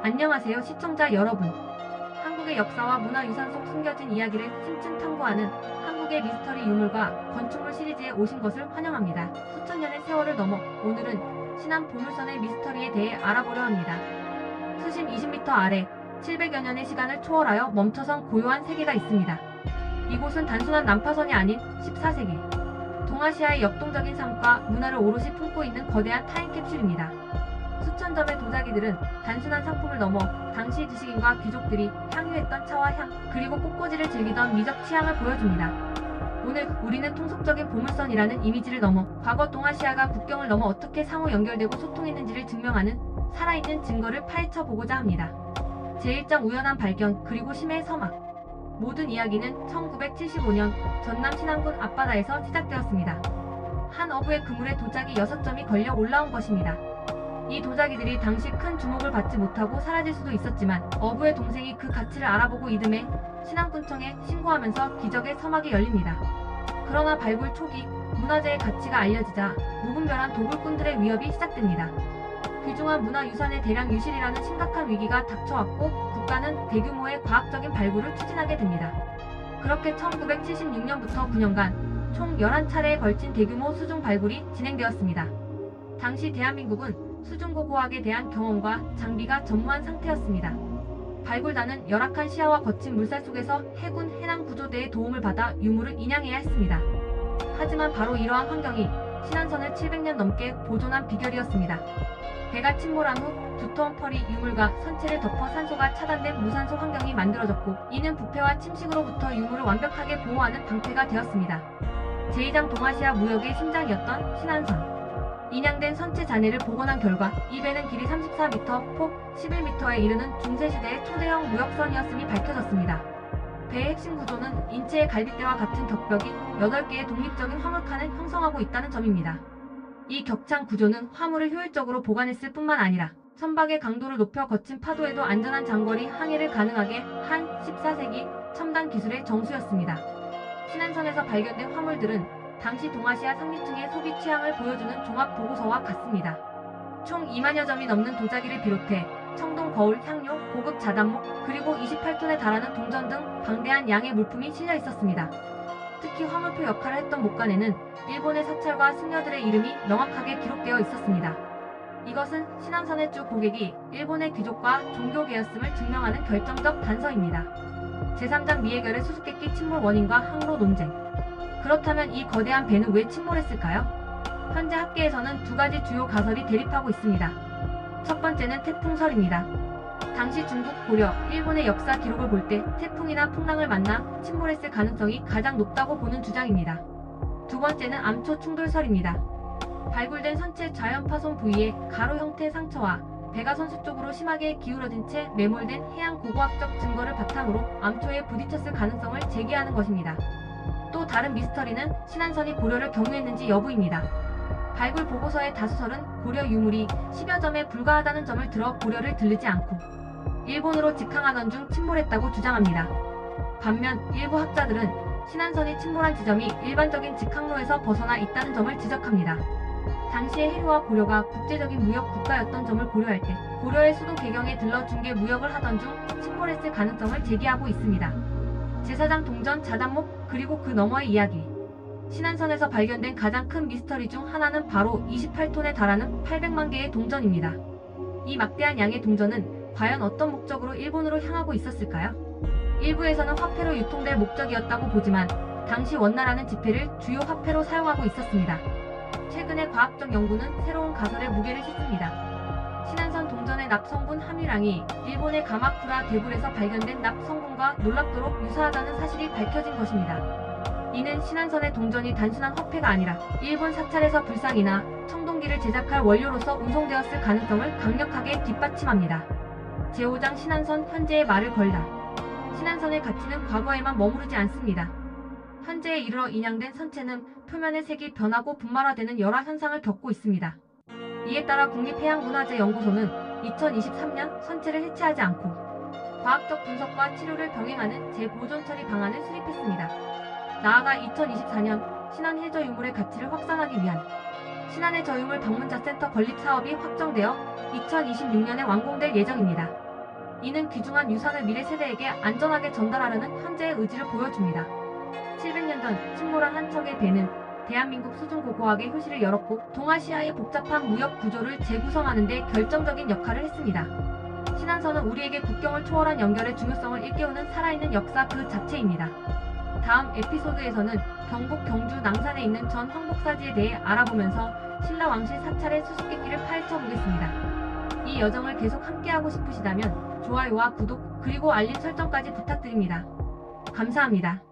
안녕하세요 시청자 여러분. 한국의 역사와 문화유산 속 숨겨진 이야기를 층층 탐구하는 한국의 미스터리 유물과 건축물 시리즈에 오신 것을 환영합니다. 수천 년의 세월을 넘어 오늘은 신안 보물선의 미스터리에 대해 알아보려 합니다. 수심 20m 아래 700여 년의 시간을 초월하여 멈춰선 고요한 세계가 있습니다. 이곳은 단순한 난파선이 아닌 14세기 동아시아의 역동적인 삶과 문화를 오롯이 품고 있는 거대한 타임캡슐입니다. 수천 점의 도자기들은 단순한 상품을 넘어 당시 지식인과 귀족들이 향유했던 차와 향, 그리고 꽃꽂이를 즐기던 미적 취향을 보여줍니다. 오늘 우리는 통속적인 보물선이라는 이미지를 넘어 과거 동아시아가 국경을 넘어 어떻게 상호 연결되고 소통했는지를 증명하는 살아있는 증거를 파헤쳐 보고자 합니다. 제1장 우연한 발견 그리고 심해 서막 모든 이야기는 1975년 전남 신안군 앞바다에서 시작되었습니다. 한 어부의 그물에 도자기 6점이 걸려 올라온 것입니다. 이 도자기들이 당시 큰 주목을 받지 못하고 사라질 수도 있었지만 어부의 동생이 그 가치를 알아보고 이듬해 신안군청에 신고하면서 기적의 서막이 열립니다. 그러나 발굴 초기 문화재의 가치가 알려지자 무분별한 도굴꾼들의 위협이 시작됩니다. 귀중한 문화유산의 대량 유실이라는 심각한 위기가 닥쳐왔고 국가는 대규모의 과학적인 발굴을 추진하게 됩니다. 그렇게 1976년부터 9년간 총 11차례에 걸친 대규모 수중 발굴이 진행되었습니다. 당시 대한민국은 수중고 고학에 대한 경험과 장비가 전무한 상태였습니다. 발굴단은 열악한 시야와 거친 물살 속에서 해군 해남구조대의 도움을 받아 유물을 인양해야 했습니다. 하지만 바로 이러한 환경이 신안선을 700년 넘게 보존한 비결이었습니다. 배가 침몰한 후 두터운 펄이 유물과 선체를 덮어 산소가 차단된 무산소 환경이 만들어졌고 이는 부패와 침식으로부터 유물을 완벽하게 보호하는 방패가 되었습니다. 제2장 동아시아 무역의 심장이었던 신안선. 인양된 선체 잔해를 복원한 결과 이 배는 길이 34m, 폭 11m에 이르는 중세시대의 초대형 무역선이었음이 밝혀졌습니다. 배의 핵심 구조는 인체의 갈빗대와 같은 격벽인 8개의 독립적인 화물칸을 형성하고 있다는 점입니다. 이 격창 구조는 화물을 효율적으로 보관했을 뿐만 아니라 선박의 강도를 높여 거친 파도에도 안전한 장거리 항해를 가능하게 한 14세기 첨단 기술의 정수였습니다. 신안선에서 발견된 화물들은 당시 동아시아 상류층의 소비 취향을 보여주는 종합 보고서와 같습니다. 총 2만여 점이 넘는 도자기를 비롯해 청동 거울, 향료, 고급 자단목, 그리고 28톤에 달하는 동전 등 방대한 양의 물품이 실려 있었습니다. 특히 화물표 역할을 했던 목간에는 일본의 사찰과 승려들의 이름이 명확하게 기록되어 있었습니다. 이것은 신안선의 주 고객이 일본의 귀족과 종교계였음을 증명하는 결정적 단서입니다. 제3장 미해결의 수수께끼 침몰 원인과 항로 논쟁. 그렇다면 이 거대한 배는 왜 침몰했을까요? 현재 학계에서는 두 가지 주요 가설이 대립하고 있습니다. 첫 번째는 태풍설입니다. 당시 중국, 고려, 일본의 역사 기록을 볼 때 태풍이나 풍랑을 만나 침몰했을 가능성이 가장 높다고 보는 주장입니다. 두 번째는 암초 충돌설입니다. 발굴된 선체 자연 파손 부위에 가로 형태 상처와 배가 선수 쪽으로 심하게 기울어진 채 매몰된 해양 고고학적 증거를 바탕으로 암초에 부딪혔을 가능성을 제기하는 것입니다. 또 다른 미스터리는 신안선이 고려를 경유했는지 여부입니다. 발굴 보고서의 다수설은 고려 유물이 10여 점에 불과하다는 점을 들어 고려를 들르지 않고 일본으로 직항하던 중 침몰했다고 주장합니다. 반면 일부 학자들은 신안선이 침몰한 지점이 일반적인 직항로에서 벗어나 있다는 점을 지적합니다. 당시의 해류와 고려가 국제적인 무역 국가였던 점을 고려할 때 고려의 수도 개경에 들러 중개 무역을 하던 중 침몰했을 가능성을 제기하고 있습니다. 제사장 동전 자단목 그리고 그 너머의 이야기 신안선에서 발견된 가장 큰 미스터리 중 하나는 바로 28톤에 달하는 800만 개의 동전입니다. 이 막대한 양의 동전은 과연 어떤 목적으로 일본으로 향하고 있었을까요? 일부에서는 화폐로 유통될 목적이었다고 보지만 당시 원나라는 지폐를 주요 화폐로 사용하고 있었습니다. 최근의 과학적 연구는 새로운 가설에 무게를 싣습니다. 신안선 동전의 납성분 함유량이 일본의 가마쿠라 대굴에서 발견된 납성분과 놀랍도록 유사하다는 사실이 밝혀진 것입니다. 이는 신안선의 동전이 단순한 화폐가 아니라 일본 사찰에서 불상이나 청동기를 제작할 원료로서 운송되었을 가능성을 강력하게 뒷받침합니다. 제5장 신안선 현재의 말을 걸다. 신안선의 가치는 과거에만 머무르지 않습니다. 현재에 이르러 인양된 선체는 표면의 색이 변하고 분말화되는 열화 현상을 겪고 있습니다. 이에 따라 국립해양문화재연구소는 2023년 선체를 해체하지 않고 과학적 분석과 치료를 병행하는 재보존 처리 방안을 수립했습니다. 나아가 2024년 신안 해 저 유물의 가치를 확산하기 위한 신안의 저유물 방문자 센터 건립 사업이 확정되어 2026년에 완공될 예정입니다. 이는 귀중한 유산을 미래 세대에게 안전하게 전달하려는 현재의 의지를 보여줍니다. 700년 전 침몰한 한 척의 배는 대한민국 수중 고고학의 효시를 열었고 동아시아의 복잡한 무역 구조를 재구성하는 데 결정적인 역할을 했습니다. 신안선은 우리에게 국경을 초월한 연결의 중요성을 일깨우는 살아있는 역사 그 자체입니다. 다음 에피소드에서는 경북 경주 낭산에 있는 전 황복사지에 대해 알아보면서 신라 왕실 사찰의 수수께끼를 파헤쳐 보겠습니다. 이 여정을 계속 함께하고 싶으시다면 좋아요와 구독 그리고 알림 설정까지 부탁드립니다. 감사합니다.